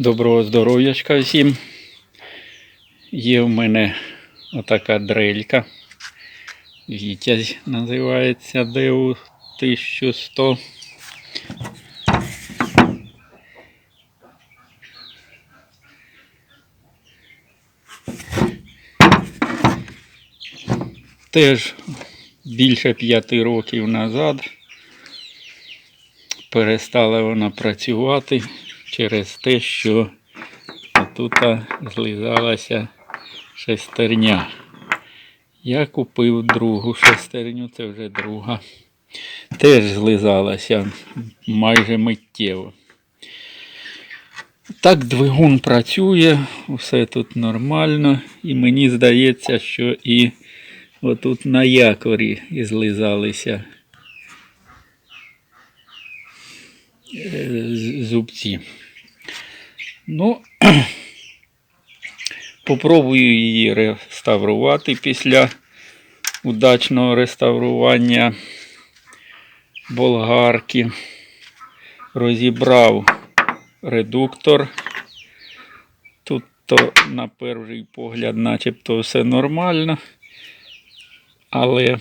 Доброго здоров'ячка всім. Є в мене отака дрелька. Вітязь називається ДУ 1100. Теж більше п'яти років назад перестала вона працювати через те, що тут злизалася шестерня. Я купив другу шестерню, це вже друга. Теж злизалася майже миттєво. Так двигун працює, все тут нормально, і мені здається, що і отут на якорі злизалися е, зубці. Ну, попробую її реставрувати після удачного реставрування болгарки. Розібрав редуктор. Тут то на перший погляд начебто все нормально, але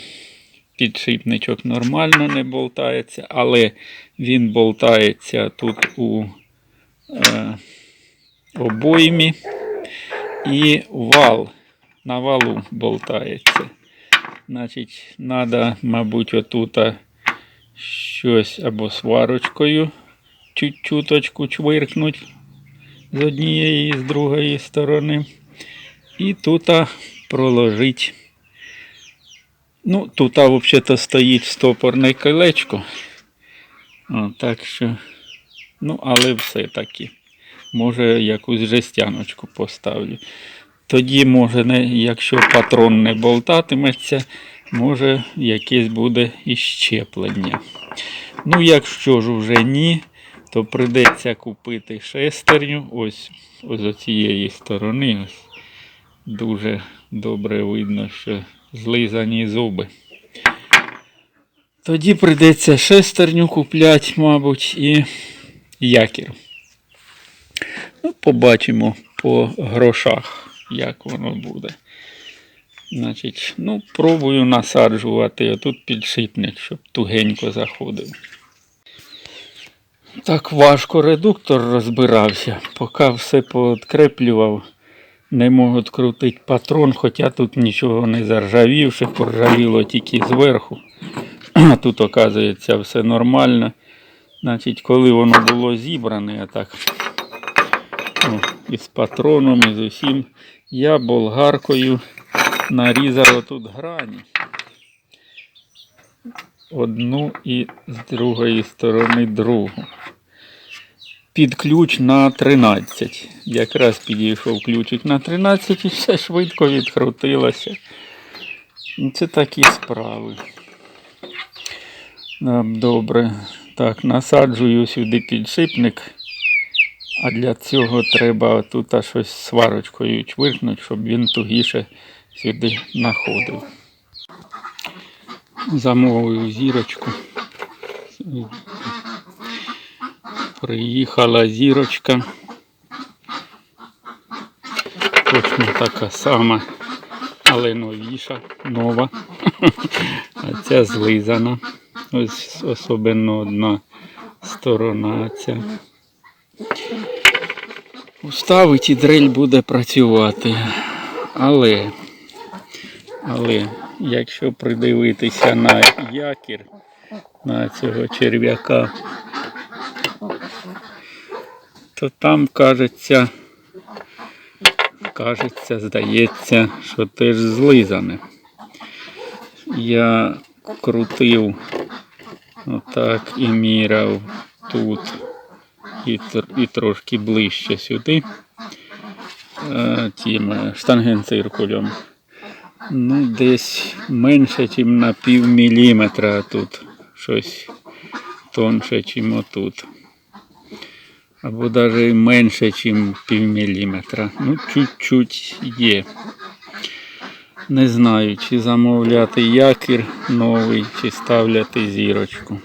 підшипничок нормально не болтається, але він болтається тут у е, обоймі і вал на валу болтається. Значить, треба, мабуть, отут щось або сварочкою чуть-чуточку чвиркнуть з однієї і з другої сторони. І тут проложить. Ну, тут взагалі стоїть стопорне колечко. О, так що, ну, але все-таки. Може, якусь жестяночку поставлю. Тоді, може, не, якщо патрон не болтатиметься, може якесь буде і щеплення. Ну, якщо ж вже ні, то прийдеться купити шестерню. Ось з цієї сторони. Ось дуже добре видно, що злизані зуби. Тоді прийдеться шестерню купляти, мабуть, і якір. Ну, побачимо по грошах, як воно буде. Значить, ну, пробую насаджувати, тут підшипник, щоб тугенько заходив. Так важко редуктор розбирався, поки все пооткреплював, не можу відкрутити патрон, хоча тут нічого не заржавівши, поржавіло тільки зверху. А тут, оказується, все нормально. Значить, коли воно було зібране, я так і з патроном, і з усім, я болгаркою нарізав тут грані. Одну і з другої сторони другу. Під ключ на 13. Якраз підійшов ключик на 13 і все швидко відкрутилося. Це такі справи. Добре. Так, насаджую сюди підшипник. А для цього треба тут щось сварочкою чвиркнути, щоб він тугіше сюди находив. Замовив зірочку. Приїхала зірочка. Точно така сама, але новіша, нова. А ця злизана. Ось особливо одна сторона ця. Уставить і дрель буде працювати. Але, але, якщо придивитися на якір, на цього черв'яка, то там кажеться, кажеться, здається, що теж злизане. Я крутив отак і міряв тут і, і трошки ближче сюди е, тим е, штангенциркулем. Ну, десь менше, ніж на пів міліметра тут щось тонше, ніж отут. Або навіть менше, ніж пів міліметра. Ну, чуть-чуть є. Не знаю, чи замовляти якір новий, чи ставляти зірочку.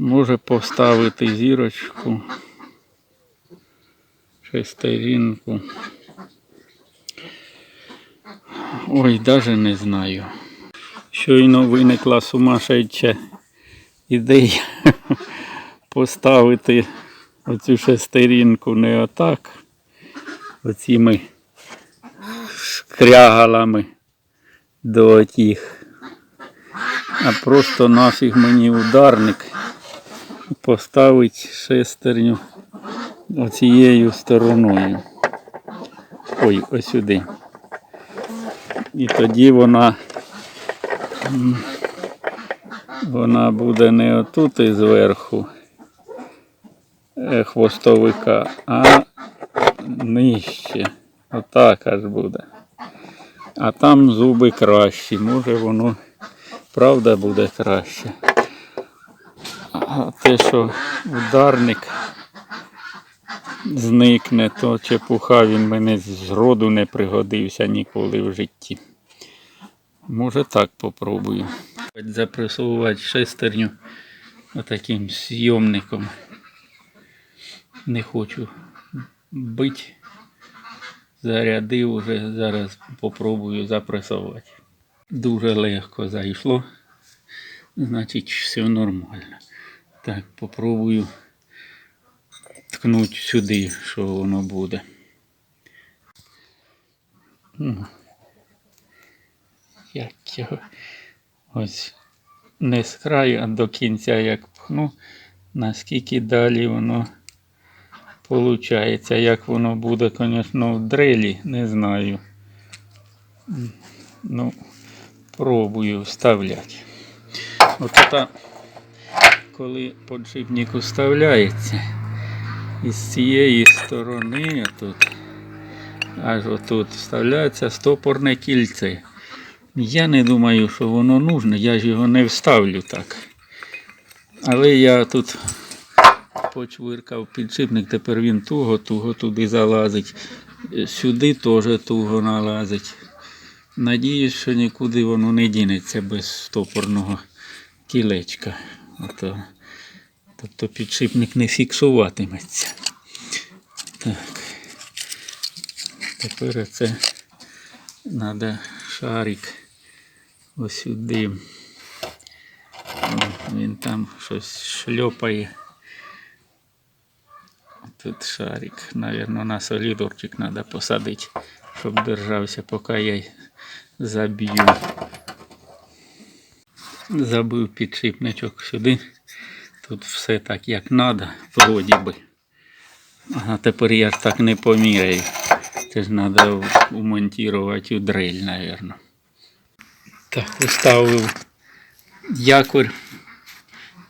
Може поставити зірочку, шестеринку. Ой, даже не знаю. Щойно виникла сумасшедша ідея поставити оцю шестеринку не отак, оціми шкрягалами до тих, а просто нафіг мені ударник поставити шестерню оцією стороною. Ой, ось сюди. І тоді вона вона буде не отут і зверху е, хвостовика, а нижче. Отак аж буде. А там зуби кращі. Може воно правда буде краще. Те, що ударник зникне, то чепуха він мене з роду не пригодився ніколи в житті. Може так попробую. Запресовувати шестерню отаким зйомником. Не хочу бити. Зарядив уже, зараз попробую запресовувати. Дуже легко зайшло. Значить, все нормально. Так, попробую ткнуть сюди, що воно буде. Ну, Як його ось не з краю, а до кінця як пхну, наскільки далі воно получається. Як воно буде, звісно, в дрелі, не знаю. Ну, пробую вставляти. От це, коли подшипник вставляється, із цієї сторони тут, аж отут вставляється стопорне кільце. Я не думаю, що воно нужне, я ж його не вставлю так. Але я тут почвиркав підшипник, тепер він туго-туго туди залазить. Сюди теж туго налазить. Надіюсь, що нікуди воно не дінеться без стопорного кілечка. Ото, тобто підшипник не фіксуватиметься. Так. Тепер це треба шарик ось сюди. Він там щось шльопає. Тут шарик. Навірно, на солідорчик треба посадити, щоб держався, поки я заб'ю. Забив підшипничок сюди. Тут все так як треба, вроді би. А тепер я ж так не поміряю. Це ж треба умонтувати у дрель, мабуть. Так, поставив якорь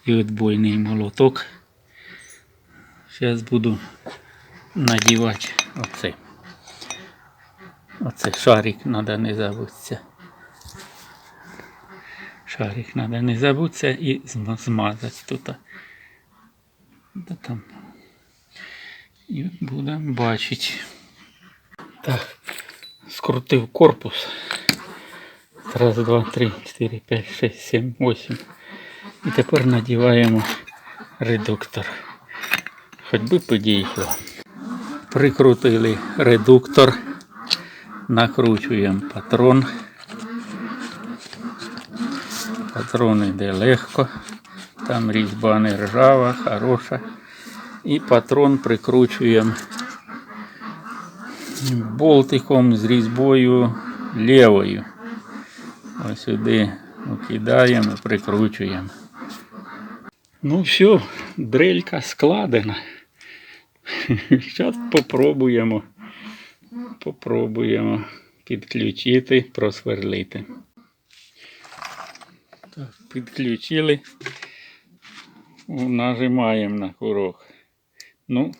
і відбойний молоток. Зараз буду надівати оце. Оце шарик треба не забутися. Шарик треба не забутися і змазати тут. Там. І будемо бачити. Так, скрутив корпус. Раз, два, три, чотири, п'ять, шість, сім, вісім. І тепер надіваємо редуктор. Хоч би підійшло. Прикрутили редуктор. Накручуємо патрон. Патрон йде легко. Там різьба не ржава, хороша. І патрон прикручуємо болтиком з різьбою лівою. Ось сюди кидаємо і прикручуємо. Ну все, дрелька складена. Зараз попробуємо. Попробуємо підключити, просверлити. Підключили. Нажимаємо на курок. Ну.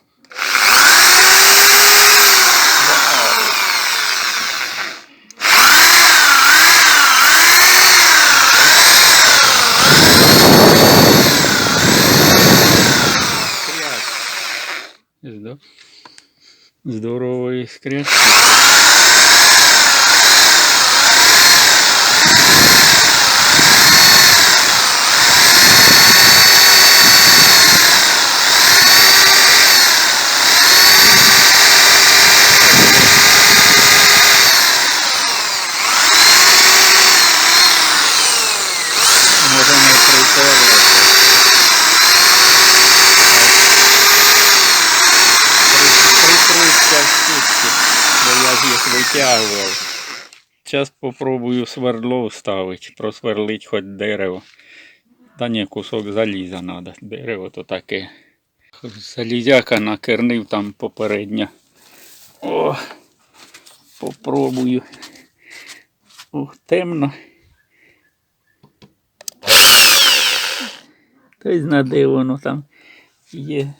Здо- Здорово Зараз попробую свердло вставити, просверлить хоч дерево. Та ні, кусок заліза треба. Дерево то таке. Залізяка накернив там попередньо. О, попробую. Ух, темно. Хтось зна, де воно там є.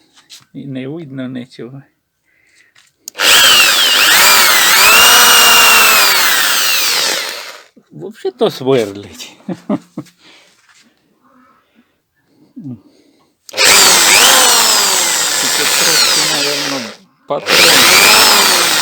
І не видно нічого. Взагалі-то сверлить. Тільки трошки, мабуть, патрон.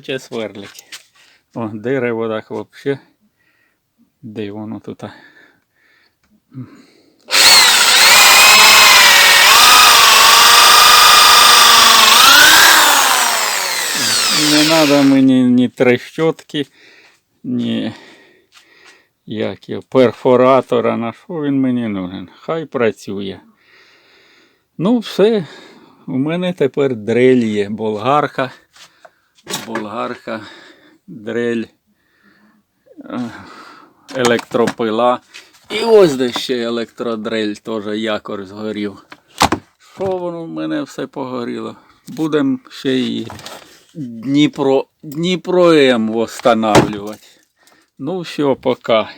Коротше, сверлить. О, дерево так взагалі. Де воно тут? Не треба мені ні трещотки, ні як його, перфоратора. На що він мені нужен? Хай працює. Ну, все. У мене тепер дрель є. Болгарка. Болгарка, дрель, е, електропила. І ось де ще електродрель теж якор згорів. Що воно в мене все погоріло? Будемо ще і Дніпро, Дніпро М встановлювати. Ну все, пока.